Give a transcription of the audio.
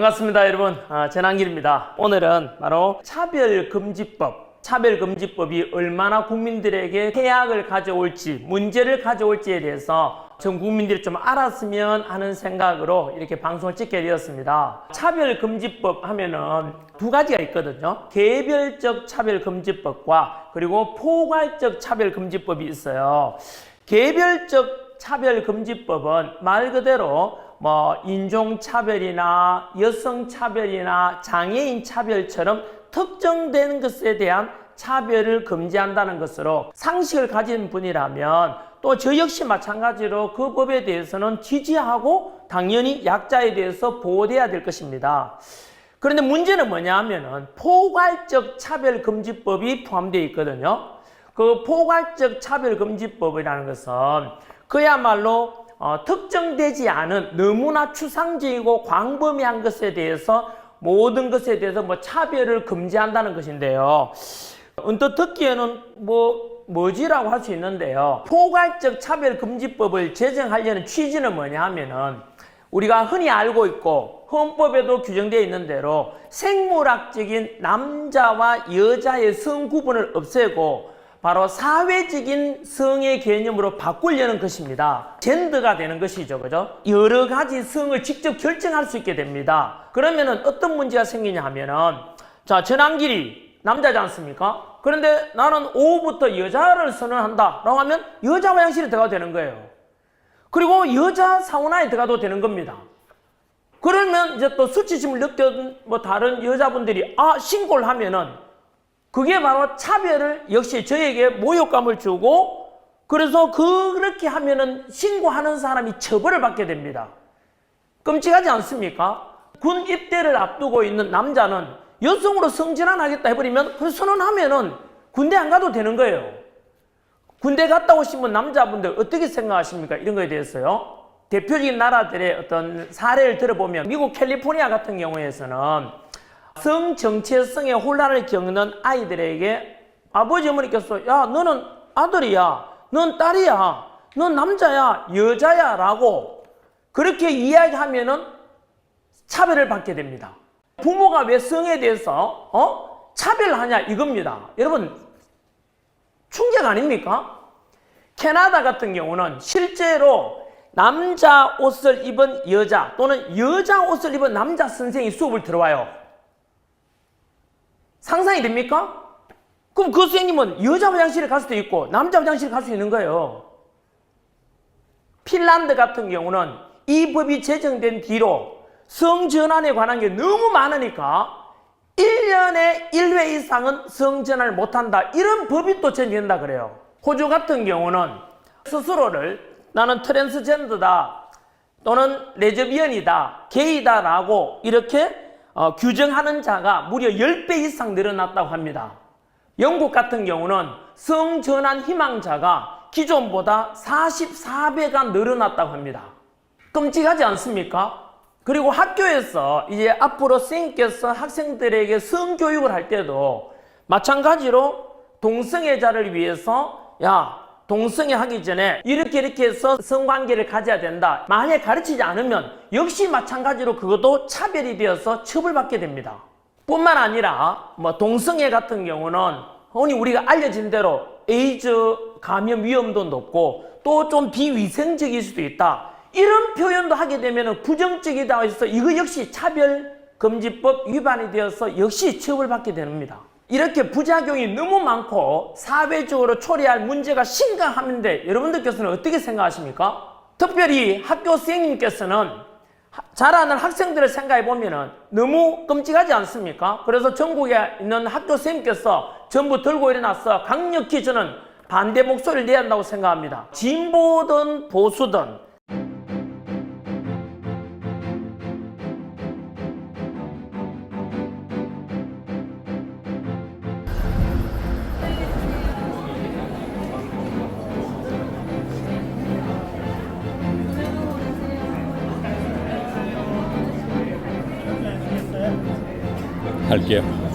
반갑습니다, 여러분. 아, 전한길입니다. 오늘은 바로 차별금지법, 차별금지법이 얼마나 국민들에게 해악을 가져올지, 문제를 가져올지에 대해서 전 국민들이 좀 알았으면 하는 생각으로 이렇게 방송을 찍게 되었습니다. 차별금지법 하면은 두 가지가 있거든요. 개별적 차별금지법과 그리고 포괄적 차별금지법이 있어요. 개별적 차별금지법은 말 그대로 뭐 인종차별이나 여성차별이나 장애인 차별처럼 특정된 것에 대한 차별을 금지한다는 것으로 상식을 가진 분이라면 또 저 역시 마찬가지로 그 법에 대해서는 지지하고 당연히 약자에 대해서 보호돼야 될 것입니다. 그런데 문제는 뭐냐 하면은 포괄적 차별금지법이 포함되어 있거든요. 그 포괄적 차별금지법이라는 것은 그야말로 어, 특정되지 않은 너무나 추상적이고 광범위한 것에 대해서 모든 것에 대해서 뭐 차별을 금지한다는 것인데요. 언뜻 듣기에는 뭐 뭐지라고 할 수 있는데요. 포괄적 차별 금지법을 제정하려는 취지는 뭐냐 하면은 우리가 흔히 알고 있고 헌법에도 규정되어 있는 대로 생물학적인 남자와 여자의 성 구분을 없애고 바로 사회적인 성의 개념으로 바꾸려는 것입니다. 젠더가 되는 것이죠. 그죠? 여러 가지 성을 직접 결정할 수 있게 됩니다. 그러면은 어떤 문제가 생기냐 하면은 자, 전환길이 남자지 않습니까? 그런데 나는 오후부터 여자를 선언한다. 라고 하면 여자 화장실에 들어가도 되는 거예요. 그리고 여자 사우나에 들어가도 되는 겁니다. 그러면 이제 또 수치심을 느꼈던 뭐 다른 여자분들이 아, 신고를 하면은 그게 바로 차별을 역시 저에게 모욕감을 주고 그래서 그렇게 하면은 신고하는 사람이 처벌을 받게 됩니다. 끔찍하지 않습니까? 군 입대를 앞두고 있는 남자는 여성으로 성전환하겠다 해버리면 그 선언하면은 군대 안 가도 되는 거예요. 군대 갔다 오신 남자분들 어떻게 생각하십니까? 이런 거에 대해서요. 대표적인 나라들의 어떤 사례를 들어보면 미국 캘리포니아 같은 경우에서는 성 정체성의 혼란을 겪는 아이들에게 아버지 어머니께서 야 너는 아들이야. 넌 딸이야. 넌 남자야. 여자야. 라고 그렇게 이야기하면은 차별을 받게 됩니다. 부모가 왜 성에 대해서 어? 차별하냐 이겁니다. 여러분 충격 아닙니까? 캐나다 같은 경우는 실제로 남자 옷을 입은 여자 또는 여자 옷을 입은 남자 선생이 수업을 들어와요 상상이 됩니까? 그럼 그 선생님은 여자 화장실에 갈 수도 있고 남자 화장실에 갈 수 있는 거예요. 핀란드 같은 경우는 이 법이 제정된 뒤로 성전환에 관한 게 너무 많으니까 1년에 1회 이상은 성전환을 못한다. 이런 법이 또 제정된다 그래요. 호주 같은 경우는 스스로를 나는 트랜스젠더다 또는 레즈비언이다, 게이다라고 이렇게 어, 규정하는 자가 무려 10배 이상 늘어났다고 합니다. 영국 같은 경우는 성전환 희망자가 기존보다 44배가 늘어났다고 합니다. 끔찍하지 않습니까? 그리고 학교에서 이제 앞으로 선생님께서 학생들에게 성교육을 할 때도 마찬가지로 동성애자를 위해서 야 동성애 하기 전에 이렇게 이렇게 해서 성관계를 가져야 된다. 만약 가르치지 않으면 역시 마찬가지로 그것도 차별이 되어서 처벌받게 됩니다. 뿐만 아니라 뭐 동성애 같은 경우는 흔히 우리가 알려진 대로 에이즈 감염 위험도 높고 또 좀 비위생적일 수도 있다. 이런 표현도 하게 되면 부정적이다 해서 이거 역시 차별금지법 위반이 되어서 역시 처벌받게 됩니다. 이렇게 부작용이 너무 많고 사회적으로 초래할 문제가 심각한데 여러분들께서는 어떻게 생각하십니까? 특별히 학교 선생님께서는 자라는 학생들을 생각해 보면은 너무 끔찍하지 않습니까? 그래서 전국에 있는 학교 선생님께서 전부 들고 일어나서 강력히 저는 반대 목소리를 내야 한다고 생각합니다. 진보든 보수든 할게요.